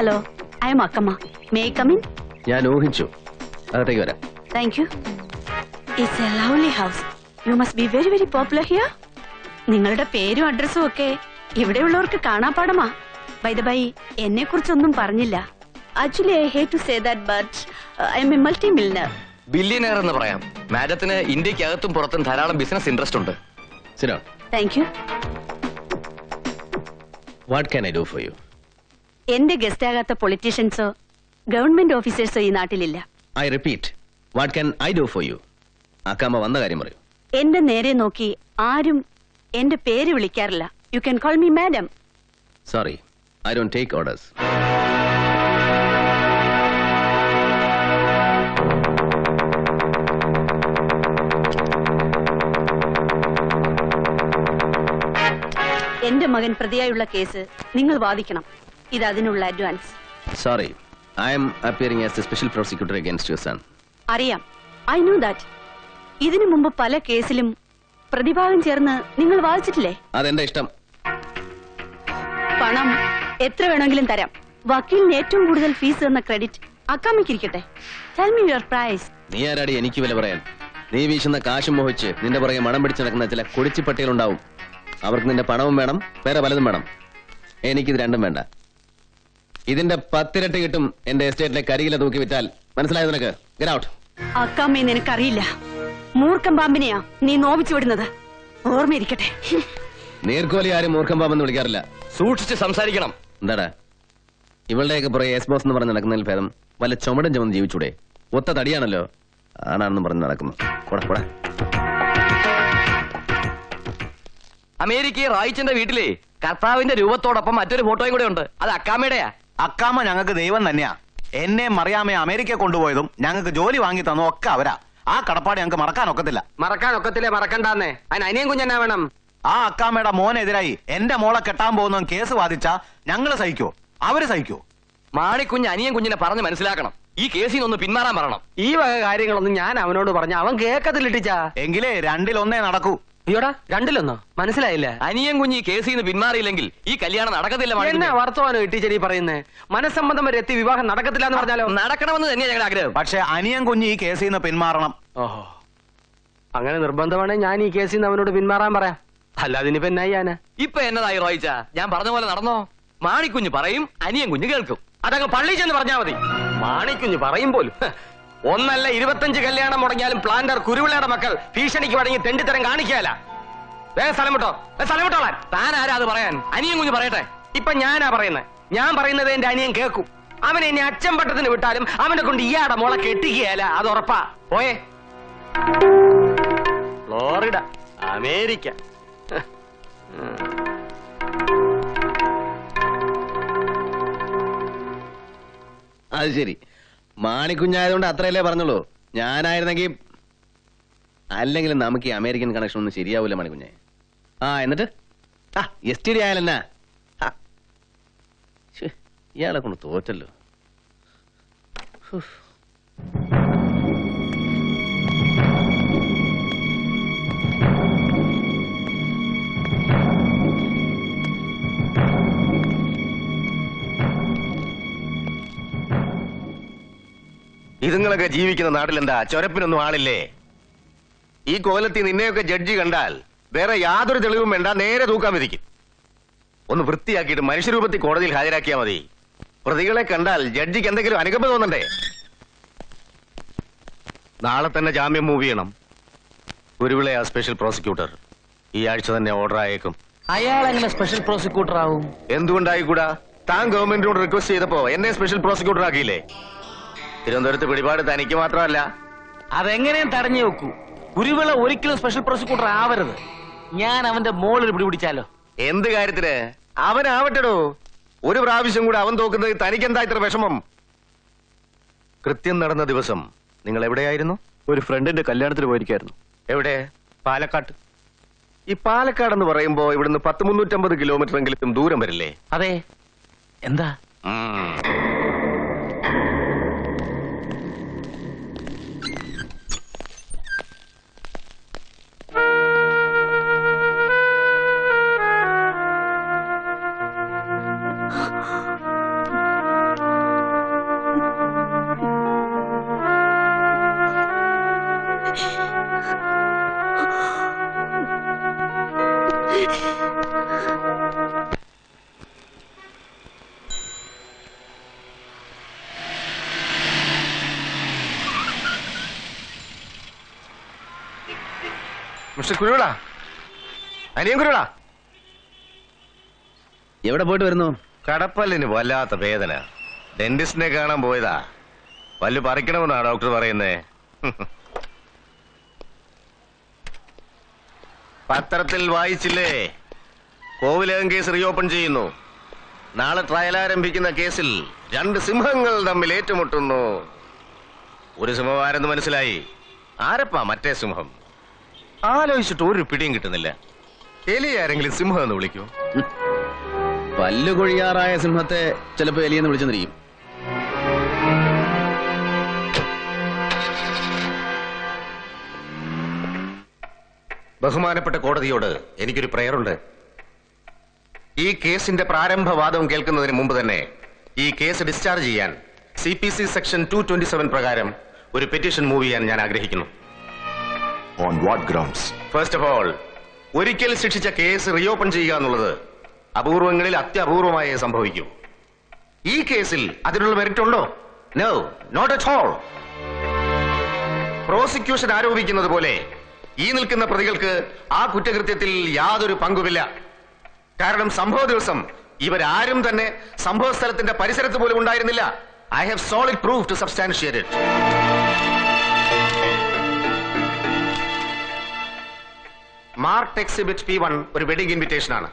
Hello I am Akkamma may come in ഞാൻ ഊഹിച്ചു. അകത്തേക്ക് വരാം. Thank you it's a lovely house you must be very very popular here നിങ്ങളുടെ പേരും അഡ്രസ്സും ഒക്കെ ഇവിടെയുള്ളവർക്ക് കാണാപ്പാടമാ ബൈ ദ ബൈ എന്നെ കുറിച്ചൊന്നും പറഞ്ഞില്ല. Actually I hate to say that but I'm a multi millionaire billionaire എന്ന് പറയാം. മാഡത്തിന് ഇന്ത്യക്കകത്തും പുറത്തും ധാരാളം ബിസിനസ് ഇൻട്രസ്റ്റ് ഉണ്ട്. സിനോ thank you what can I do for you എന്റെ ഗസ്റ്റ് ആകാത്ത പൊളിറ്റീഷ്യൻസോ ഗവൺമെന്റ് ഓഫീസേഴ്സോ ഈ നാട്ടിലില്ല. I repeat what can I do for you Akkamma വന്ന കാര്യം പറയൂ. എന്റെ നേരെ നോക്കി ആരും എന്റെ പേര് വിളിക്കാറില്ല. You can call me madam sorry I don't take orders എന്റെ മകൻ പ്രതിയായുള്ള കേസ് നിങ്ങൾ വാദിക്കണം. ഇത് അതിനുള്ള advance sorry I'm appearing as a special prosecutor against your son അറിയാം. ഐ നോ ദാറ്റ് ഇതിനു മുമ്പ് പല കേസിലും പ്രതിഭാഗം ചേർന്ന് നിങ്ങൾ വാദിച്ചിട്ടില്ലേ? അതെന്റെ ഇഷ്ടം? പണം എത്ര വേണമെങ്കിലും തരാം. വക്കീലിന് ഏറ്റവും കൂടുതൽ ഫീസ് എന്ന ക്രെഡിറ്റ് അക്കാമിക്കിരിക്കട്ടെ ടെൽ മീ യുവർ പ്രൈസ് നീ ആരാടി? എനിക്ക് വില പറയാൻ. നീ വീശുന്ന കാശും മോഹിച്ച് നിന്റെ പുറകെ മണം പിടിച്ചു നടക്കുന്ന ചില കുടിച്ചിപ്പട്ടികളുണ്ടാവും. അവർക്ക് നിന്റെ പണവും വേണം വേറെ പലതും വേണം. എനിക്കിത് രണ്ടും വേണ്ട. ഇതിന്റെ പത്തിരട്ടി കിട്ടും എന്റെ എസ്റ്റേറ്റിലെ കരിയില തൂക്കി വിറ്റാൽ. മനസ്സിലായത് നിനക്ക്? Out. അക്കാമ്മയെ നിനക്കറിയില്ല. മൂർഖം പാമ്പിനെയാ നീ നോവിച്ചു വിടുന്നത്. ഓർമ്മയിരിക്കട്ടെ. നീർക്കോലി ആരും മൂർഖം പാമ്പെന്ന് വിളിക്കാറില്ല. സൂക്ഷിച്ച് സംസാരിക്കണം. എന്താടാ? ഇവളുടെയൊക്കെ പുറകെ എസ് ബോസ് എന്ന് പറഞ്ഞ് നടക്കുന്നതിൽ ഭേദം വല്ല ചുമടും ചുമന്ന് ജീവിച്ചൂടെ? ഒത്ത തടിയാണല്ലോ. ആണാണെന്ന് പറഞ്ഞ് നടക്കുന്നു. കൂടെ കൂടെ അമേരിക്കയെ റായിച്ചന്റെ വീട്ടിലെ കർത്താവിന്റെ രൂപത്തോടൊപ്പം മറ്റൊരു ഫോട്ടോയും കൂടെ ഉണ്ട് അത് അക്കാമയുടെയാ അക്കാമ ഞങ്ങൾക്ക് ദൈവം തന്നെയാ. എന്നെ മറിയാമയെ അമേരിക്ക കൊണ്ടുപോയതും ഞങ്ങൾക്ക് ജോലി വാങ്ങി തന്നോ ഒക്കെ അവരാ. ആ കടപ്പാട് ഞങ്ങൾക്ക് മറക്കാൻ ഒക്കത്തില്ല. മറക്കാൻ ഒക്കത്തില്ലേ? മറക്കണ്ടാന്നേ. അതിന് അനിയൻ കുഞ്ഞെന്നാ വേണം? ആ അക്കാമയുടെ മോനെതിരായി എന്റെ മോളെ കെട്ടാൻ പോകുന്ന കേസ് വാദിച്ചാ ഞങ്ങൾ സഹിക്കോ അവർ സഹിക്കോ മാണിക്കുഞ്ഞ് അനിയൻ കുഞ്ഞിനെ പറഞ്ഞ് മനസ്സിലാക്കണം. ഈ കേസിൽ നിന്ന് ഒന്ന് പിന്മാറാൻ പറയണം. ഈ വക കാര്യങ്ങളൊന്നും ഞാൻ അവനോട് പറഞ്ഞ അവൻ കേക്കത്തില്ലിട്ടിച്ചാ എങ്കിലേ രണ്ടിലൊന്നേ നടക്കൂ. അയ്യോടാ രണ്ടിലൊന്നോ? മനസ്സിലായില്ല? അനിയൻ കുഞ്ഞ് ഈ കേസിൽ നിന്ന് പിന്മാറിയില്ലെങ്കിൽ ഈ കല്യാണം നടക്കത്തില്ല എന്നെ മാണിക്കുഞ്ഞ്. വർത്തമാനം ടീച്ചർ ഈ പറയുന്നേ? മനസ്സമ്മതം വരെ എത്തി വിവാഹം നടക്കത്തില്ല എന്ന് പറഞ്ഞാലോ നടക്കണമെന്ന് തന്നെയാണ് ഞങ്ങളുടെ ആഗ്രഹം. പക്ഷെ അനിയൻ കുഞ്ഞ് ഈ കേസിൽ നിന്ന് പിന്മാറണം. ഓഹോ. അങ്ങനെ നിർബന്ധമാണെങ്കിൽ ഞാൻ ഈ കേസിൽ നിന്ന് അവനോട് പിന്മാറാൻ പറയാം. അല്ലാതെ ഇനിയിപ്പോ എന്നാ ചെയ്യാനാ? ഇപ്പൊ എന്നതായി റോയിച്ച? ഞാൻ പറഞ്ഞ പോലെ നടന്നോ? മാണിക്കുഞ്ഞ് പറയും അനിയൻ കുഞ്ഞ് കേൾക്കും. അതങ്ങ് പള്ളി ചെന്ന് പറഞ്ഞാ മതി. മാണിക്കുഞ്ഞ് പറയും പോലും. ഹ്. ഒന്നല്ല ഇരുപത്തഞ്ച് കല്യാണം മുടങ്ങിയാലും പ്ലാന്റർ കുരുവിളയുടെ മക്കൾ ഭീഷണിക്ക് വഴങ്ങി തെണ്ടിത്തരം കാണിക്കാല വേറെ സ്ഥലം വിട്ടോ? വേഗം സ്ഥലം വിട്ടോളാൻ താൻ ആരാ അത് പറയാൻ? അനിയൻ കുഞ്ഞ് പറയട്ടെ. ഇപ്പൊ ഞാനാ പറയുന്നത് ഞാൻ പറയുന്നത് എന്റെ അനിയൻ കേൾക്കും. അവനെ ഇനി അച്ഛൻ പട്ടത്തിന് വിട്ടാലും അവനെ കൊണ്ട് ഇയാടെ മോളെ കെട്ടിക്കുകയല്ല അത് ഉറപ്പാ. പോയേ. Florida America. അത് ശരി. മാണിക്കുഞ്ഞായതുകൊണ്ട് അത്രയല്ലേ പറഞ്ഞുള്ളൂ. ഞാനായിരുന്നെങ്കിൽ അല്ലെങ്കിൽ നമുക്ക് ഈ അമേരിക്കൻ കണക്ഷൻ ഒന്നും ശരിയാവൂല മണിക്കുഞ്ഞെ. ആ എന്നിട്ട്? ആ എസ് ടി ഡി ആയാലെന്നാ ഇയാളെ കൊണ്ട് തോറ്റല്ലോ. ഇതുങ്ങളൊക്കെ ജീവിക്കുന്ന നാട്ടിലെന്താ? ചൊരപ്പിനൊന്നും ആളില്ലേ? ഈ കോലത്തിൽ നിന്നെയൊക്കെ ജഡ്ജി കണ്ടാൽ വേറെ യാതൊരു തെളിവും വേണ്ട നേരെ തൂക്കാൻ വിധിക്കും. ഒന്ന് വൃത്തിയാക്കിയിട്ട് മനുഷ്യരൂപത്തിൽ കോടതിയിൽ ഹാജരാക്കിയാൽ മതി. പ്രതികളെ കണ്ടാൽ ജഡ്ജിക്ക് എന്തെങ്കിലും അനുകമ്പ തോന്നണ്ടേ? നാളെ തന്നെ ജാമ്യം മൂവ് ചെയ്യണം. ഗുരുവിളെ ആ സ്പെഷ്യൽ പ്രോസിക്യൂട്ടർ ഈ ആഴ്ച തന്നെ ഓർഡർ ആയേക്കും. അയാൾ എങ്ങനെ സ്പെഷ്യൽ പ്രോസിക്യൂട്ടർ ആവും? എന്തുകൊണ്ടായിക്കൂടാ? താൻ ഗവൺമെന്റിനോട് റിക്വസ്റ്റ് ചെയ്തപ്പോ എന്നെ സ്പെഷ്യൽ പ്രോസിക്യൂട്ടർ ആക്കിയില്ലേ? തിരുവനന്തപുരത്ത് പിടിപാട് തനിക്ക് മാത്രമല്ല. അതെങ്ങനെയും തടഞ്ഞു വെക്കൂ. ഗുരുവിള ഒരിക്കലും സ്പെഷ്യൽ പ്രോസിക്യൂട്ടർ ആവരുത്. ഞാൻ അവന്റെ മോളിൽ പിടിപിടിച്ചാലോ? എന്ത് കാര്യത്തിന്? അവനാവട്ടെടോ. ഒരു പ്രാവശ്യം കൂടെ അവൻ തോക്കുന്നത് തനിക്കെന്താ ഇത്ര വിഷമം? കൃത്യം നടന്ന ദിവസം നിങ്ങൾ എവിടെയായിരുന്നു? ഒരു ഫ്രണ്ടിന്റെ കല്യാണത്തിന് പോയിരിക്കായിരുന്നു. എവിടെ? പാലക്കാട്ട്. ഈ പാലക്കാട് എന്ന് പറയുമ്പോ ഇവിടുന്ന് പത്ത് മുന്നൂറ്റമ്പത് കിലോമീറ്റർ എങ്കിലും ദൂരം വരില്ലേ? അതെ. എന്താ? മിസ്റ്റർ കുരുവിള. അനിയൻ കുരുവിള. എവിടെ പോയിട്ട് വരുന്നു? കടപ്പല്ലിന് വല്ലാത്ത വേദന. ഡെന്റിസ്റ്റിനെ കാണാൻ പോയതാ. പല്ല് പറിക്കണമെന്നാ ഡോക്ടർ പറയുന്നേ. പത്രത്തിൽ വായിച്ചില്ലേ? കോവിലകം കേസ് റീഓപ്പൺ ചെയ്യുന്നു. നാളെ ട്രയൽ ആരംഭിക്കുന്ന കേസിൽ രണ്ട് സിംഹങ്ങൾ തമ്മിൽ ഏറ്റുമുട്ടുന്നു. ഒരു സിംഹം ആരെന്ന് മനസ്സിലായി? ആരപ്പാ മറ്റേ സിംഹം? ആലോചിച്ചിട്ട് ഒരു പിടിയും കിട്ടുന്നില്ല. എലി ആരെങ്കിലും സിംഹം എന്ന് വിളിക്കൂ. പല്ലുകൊഴിയാറായ സിംഹത്തെ ചിലപ്പോ എലിയെന്ന് വിളിച്ചെന്നിരിക്കും. ബഹുമാനപ്പെട്ട കോടതിയോട് എനിക്കൊരു പ്രയറുണ്ട്. ഈ കേസിന്റെ പ്രാരംഭവാദം കേൾക്കുന്നതിന് മുമ്പ് തന്നെ ഈ കേസ് ഡിസ്ചാർജ് ചെയ്യാൻ C P C section two twenty seven പ്രകാരം ഒരു പെറ്റീഷൻ മൂവ് ചെയ്യാൻ ഞാൻ ആഗ്രഹിക്കുന്നു. On what grounds first of all ഒരിക്കൽ ശിക്ഷിച്ച കേസ് റീഓപ്പൺ ചെയ്യുക എന്നുള്ളത് അപൂർവങ്ങളിൽ അത്യപൂർവമായേ സംഭവിക്കൂ. ഈ കേസിൽ അതിനുള്ള മെറിറ്റ് ഉണ്ടോ? No not at all prosecution ആരോപിക്കുന്നത് പോലെ ഈ നിൽക്കുന്ന പ്രതികൾക്ക് ആ കുറ്റകൃത്യത്തിൽ യാതൊരു പങ്കുമില്ല. കാരണം സംഭവ ദിവസം ഇവരാരും തന്നെ സംഭവ സ്ഥലത്തിന്റെ പരിസരത്ത് പോലും ഉണ്ടായിരുന്നില്ല. I have solid proof to substantiate mark exhibit P one ഒരു വെഡിംഗ് ഇൻവിറ്റേഷൻ ആണ്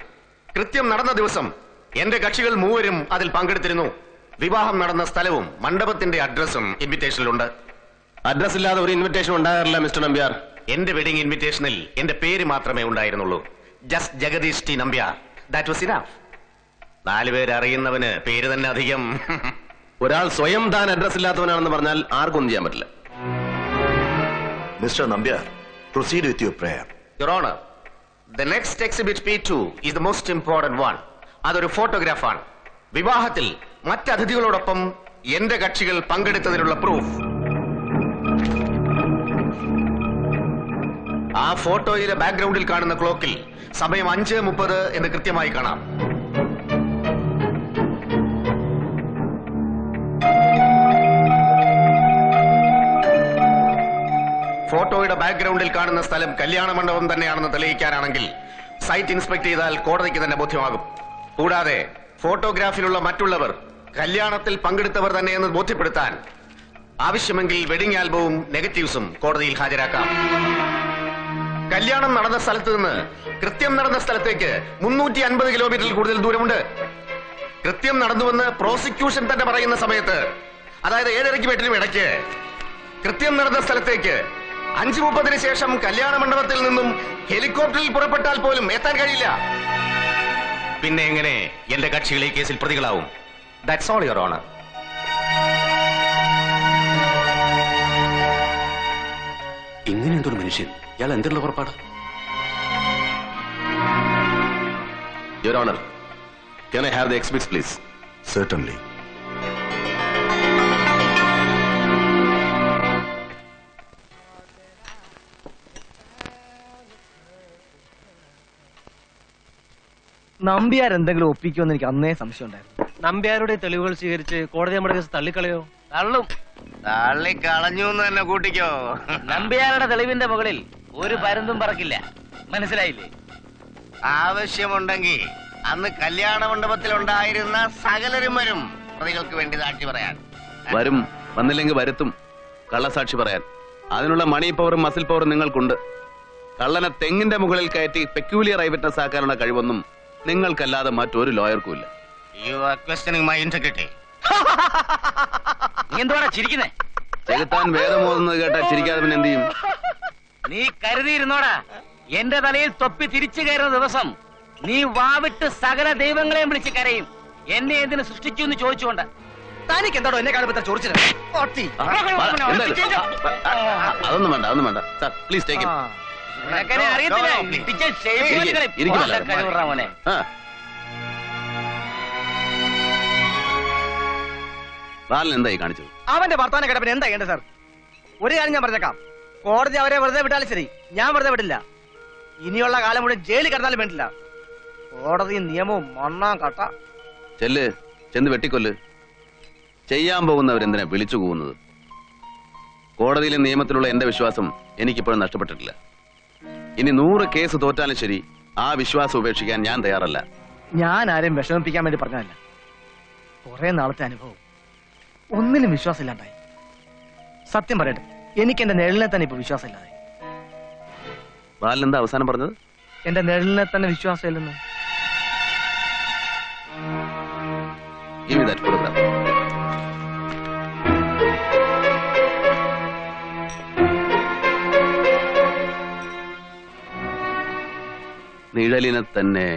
കൃത്യം നടന്ന ദിവസം എന്റെ കക്ഷികൾ മൂവരും അതിൽ പങ്കെടുത്തിരുന്നു. വിവാഹം നടന്ന സ്ഥലവും മണ്ഡപത്തിന്റെ അഡ്രസ്സും ഇൻവിറ്റേഷനിലുണ്ട്. അഡ്രസ് ഇല്ലാതെ ഒരു ഇൻവിറ്റേഷൻ ഉണ്ടാകാറില്ല മിസ്റ്റർ നമ്പ്യാർ. എന്റെ വെഡിംഗ് ഇൻവിറ്റേഷനിൽ എന്റെ പേര് മാത്രമേ ഉണ്ടായിരുന്നുള്ളൂ. Just Jagadish T Nambiar. That was enough നാലുപേര് അറിയുന്നവന് പേര് തന്നെ അധികം. ഒരാൾ സ്വയം താൻ അഡ്രസ് ഇല്ലാത്തവനാണെന്ന് പറഞ്ഞാൽ ആർക്കൊന്നും ചെയ്യാൻ പറ്റില്ല. Mister Nambiar proceed with your prayer. Your honour the next exhibit P two is the most important one അതൊരു ഫോട്ടോഗ്രാഫാണ് വിവാഹത്തിൽ മറ്റ് അതിഥികളോടൊപ്പം എന്റെ കക്ഷികൾ പങ്കെടുത്തതിനുള്ള പ്രൂഫ് ആ ഫോട്ടോയിലെ ബാക്ക്ഗ്രൗണ്ടിൽ കാണുന്ന ക്ലോക്കിൽ സമയം അഞ്ച് മുപ്പത് എന്ന് കൃത്യമായി കാണാം. ഫോട്ടോയുടെ ബാക്ക്ഗ്രൗണ്ടിൽ കാണുന്ന സ്ഥലം കല്യാണ മണ്ഡപം തന്നെയാണെന്ന് തെളിയിക്കാനാണെങ്കിൽ സൈറ്റ് ഇൻസ്പെക്ട് ചെയ്താൽ കോടതിക്ക് തന്നെ ബോധ്യമാകും. കൂടാതെ ഫോട്ടോഗ്രാഫിലുള്ള മറ്റുള്ളവർ കല്യാണത്തിൽ പങ്കെടുത്തവർ തന്നെയെന്ന് ബോധ്യപ്പെടുത്താൻ ആവശ്യമെങ്കിൽ വെഡിംഗ് ആൽബവും നെഗറ്റീവ്സും കോടതിയിൽ ഹാജരാക്കാം. കല്യാണം നടന്ന സ്ഥലത്ത് നിന്ന് കൃത്യം നടന്ന സ്ഥലത്തേക്ക് മുന്നൂറ്റി അൻപത് കിലോമീറ്ററിൽ കൂടുതൽ ദൂരമുണ്ട്. കൃത്യം നടന്നുവെന്ന് പ്രോസിക്യൂഷൻ തന്നെ പറയുന്ന സമയത്ത് അതായത് ഏഴരയ്ക്ക് എട്ടിനും ഇടയ്ക്ക് കൃത്യം നടന്ന സ്ഥലത്തേക്ക് അഞ്ചു മുപ്പതിന് ശേഷം കല്യാണ മണ്ഡപത്തിൽ നിന്നും ഹെലികോപ്റ്ററിൽ പുറപ്പെട്ടാൽ പോലും എത്താൻ കഴിയില്ല. പിന്നെ എങ്ങനെ എന്റെ കക്ഷികൾ ഈ കേസിൽ പ്രതികളാവും? ദാറ്റ്സ് ഓൾ യുവർ ഓണർ ഇങ്ങനെയുണ്ടൊരു മനുഷ്യൻ? ഇയാൾ എന്തുള്ള പുറപ്പാട്? Your honour can I have the excuse please Certainly. Nambiar എന്തെങ്കിലും ഒപ്പിക്കുമെന്ന് എനിക്ക് അന്നേ സംശയം ഉണ്ടായിരുന്നു നമ്പ്യാരുടെ തെളിവുകൾ സ്വീകരിച്ച് കോടതി നമ്മുടെ കേസ് തള്ളിക്കളയോ? തള്ളും. തള്ളി കളഞ്ഞു എന്ന് തന്നെ കൂട്ടിക്കോ. നമ്പ്യാരുടെ തെളിവിന്റെ മുകളിൽ ഒരു പരുന്തും പറക്കില്ല. മനസ്സിലായില്ലേ? ആവശ്യമുണ്ടെങ്കിൽ അന്ന് കല്യാണ മണ്ഡപത്തിൽ ഉണ്ടായിരുന്ന സകലരും വരും. പ്രതികൾക്ക് വേണ്ടി സാക്ഷി പറയാൻ. വരും. വന്നില്ലെങ്കിൽ വരുത്തും. കള്ളസാക്ഷി പറയാൻ. അതിനുള്ള മണി പവറും മസിൽ പവറും നിങ്ങൾക്കുണ്ട്. കള്ളനെ തെങ്ങിന്റെ മുകളിൽ കയറ്റി പെക്യൂലിയർ ഐ വിറ്റ്നസ് ആക്കാനുള്ള കഴിവൊന്നും നിങ്ങൾക്കല്ലാതെ മറ്റൊരു ലോയർക്കും ഇല്ല you are questioning my integrity നീ എന്തുവാടാ ചിരിക്കുന്നേ ചെകുത്താൻ വേദമോതുന്നത് കേട്ടാ ചിരിക്കാതെ പിന്നെ എന്ത് ചെയ്യും നീ കരുതിയിരുന്നോടാ എന്റെ തലയിൽ തൊപ്പി തിരിച്ചു കയറുന്ന ദിവസം നീ വാവിട്ട് സകല ദൈവങ്ങളെയും വിളിച്ച് കരയും എന്നെ എന്തിനു സൃഷ്ടിച്ചു എന്ന് ചോദിച്ചുകൊണ്ട് തനിക്ക് എന്താടോ എന്നെ കാണുമ്പോ ചോദിച്ചത് അതൊന്നും വേണ്ട അതൊന്നും വേണ്ട സാർ പ്ലീസ് ടേക്ക് ബാലൻ എന്തായി കാണിച്ചത്? അവന്റെ വർത്താന കിടപ്പിന് എന്താ ചെയ്യേണ്ടത് സാർ? ഒരു കാര്യം ഞാൻ പറഞ്ഞേക്കാം. കോടതി അവരെ വെറുതെ വിട്ടാലും ശരി. ഞാൻ വെറുതെ വിടില്ല. ഇനിയുള്ള കാലം മുഴുവൻ ജയിലിൽ കിടന്നാലും വേണ്ടില്ല. കോടതി നിയമവും മണ്ണാം കട്ട. ചെല്ല് ചെന്ന് വെട്ടിക്കൊല്ല്. ചെയ്യാൻ പോകുന്നവരെന്തിനാ വിളിച്ചു പോകുന്നത് കോടതിയിലെ നിയമത്തിലുള്ള എന്റെ വിശ്വാസം എനിക്കിപ്പോഴും നഷ്ടപ്പെട്ടിട്ടില്ല. ഇനി നൂറ് കേസ് തോറ്റാലും ശരി. ആ വിശ്വാസം ഉപേക്ഷിക്കാൻ ഞാൻ തയ്യാറല്ല. ഞാൻ ആരെയും വിഷമിപ്പിക്കാൻ വേണ്ടി പറഞ്ഞതല്ല. കുറെ നാളത്തെ അനുഭവം. ഒന്നിലും വിശ്വാസമില്ലാണ്ടായി. സത്യം പറയട്ടെ എനിക്ക് എന്റെ നിഴലിനെ തന്നെ ഇപ്പൊ വിശ്വാസമില്ലാതെ ബാലൻ എന്താ അവസാനം പറഞ്ഞത്? എന്റെ നിഴലിനെ തന്നെ വിശ്വാസമില്ലെന്ന്. Give me that photograph. നിഴലിനെ തന്നെ